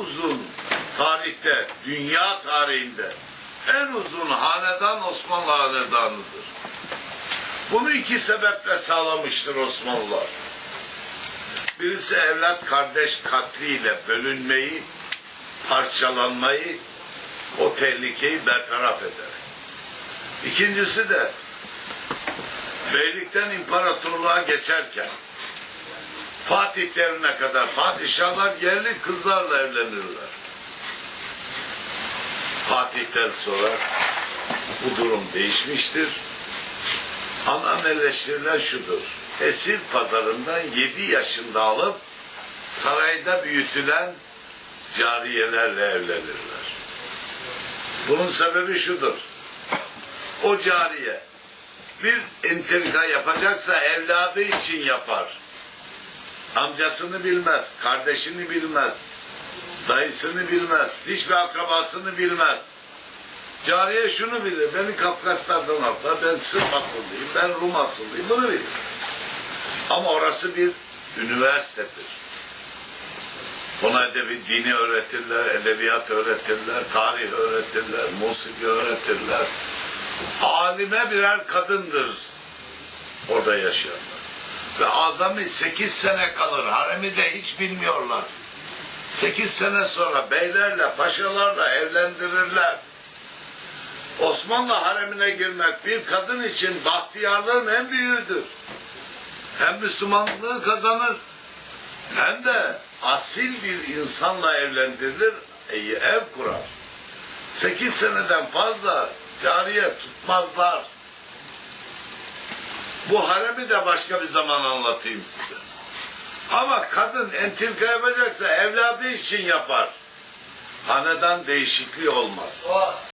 uzun tarihte, dünya tarihinde en uzun hanedan Osmanlı hanedanıdır. Bunu iki sebeple sağlamıştır Osmanlılar. Birisi evlat kardeş katliyle bölünmeyi, parçalanmayı, o tehlikeyi bertaraf eder. İkincisi de beylikten imparatorluğa geçerken Fatih devrine kadar padişahlar yerli kızlarla evlenirler. Fatih'ten sonra bu durum değişmiştir. Anan eleştirilen şudur. Esir pazarından 7 yaşında alıp sarayda büyütülen cariyelerle evlenirler. Bunun sebebi şudur. O cariye bir entrika yapacaksa evladı için yapar. Amcasını bilmez, kardeşini bilmez, dayısını bilmez, hiçbir akrabasını bilmez. Cariye şunu bilir, beni Kafkaslardan aldılar, ben Sırp asıllıyım, ben Rum asıllıyım, bunu bilir. Ama orası bir üniversitedir. Ona edebi dini öğretirler, edebiyat öğretirler, tarih öğretirler, musiki öğretirler. Alime birer kadındır orada yaşayanlar. Ve azami 8 sene kalır. Haremi de hiç bilmiyorlar. 8 sene sonra beylerle, paşalarla evlendirirler. Osmanlı haremine girmek bir kadın için bahtiyarlığın en büyüğüdür. Hem Müslümanlığı kazanır hem de asil bir insanla evlendirilir, ev kurar. 8 seneden fazla cariye tutmazlar. Bu haremi de başka bir zaman anlatayım size. Ama kadın entilka yapacaksa evladı için yapar. Hanedan değişikliği olmaz.